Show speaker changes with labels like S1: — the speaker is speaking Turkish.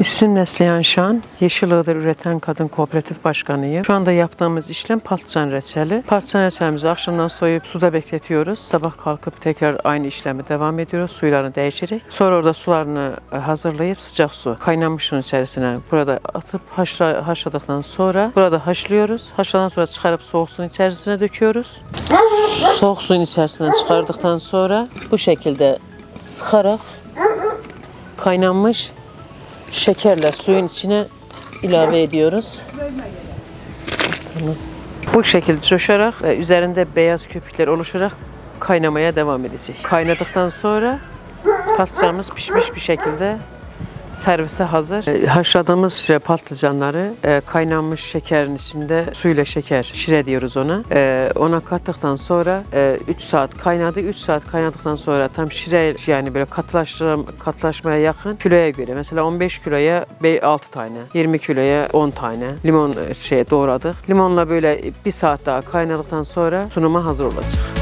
S1: İsmim Neslihan Şan. Yeşil Iğdır Üreten Kadın Kooperatif Başkanıyım. Şu anda yaptığımız işlem patlıcan reçeli. Patlıcan reçelimizi akşamdan soyup suda bekletiyoruz. Sabah kalkıp tekrar aynı işlemi devam ediyoruz. Suylarını değişerek. Sonra orada sularını e, hazırlayıp sıcak su kaynamış suyun içerisine burada atıp haşla, haşladıktan sonra burada haşlıyoruz. Haşladıktan sonra çıkarıp soğuk suyun içerisine döküyoruz. Soğuk suyun içerisinden çıkardıktan sonra bu şekilde sıkarak kaynanmış şekerle suyun içine ilave ediyoruz. Tamam. Bu şekilde coşarak ve üzerinde beyaz köpükler oluşarak kaynamaya devam edecek. Kaynadıktan sonra patlıcanımız pişmiş bir şekilde servise hazır. E, Haşladığımız şey, patlıcanları e, kaynanmış şekerin içinde suyla şeker şire diyoruz ona. E, ona kattıktan sonra 3 saat kaynadı. 3 saat kaynadıktan sonra tam şire yani böyle katılaştırma, katılaşmaya yakın kiloya göre. Mesela 15 kiloya 6 tane, 20 kiloya 10 tane limon e, şey doğradık. Limonla böyle bir saat daha kaynadıktan sonra sunuma hazır olacak.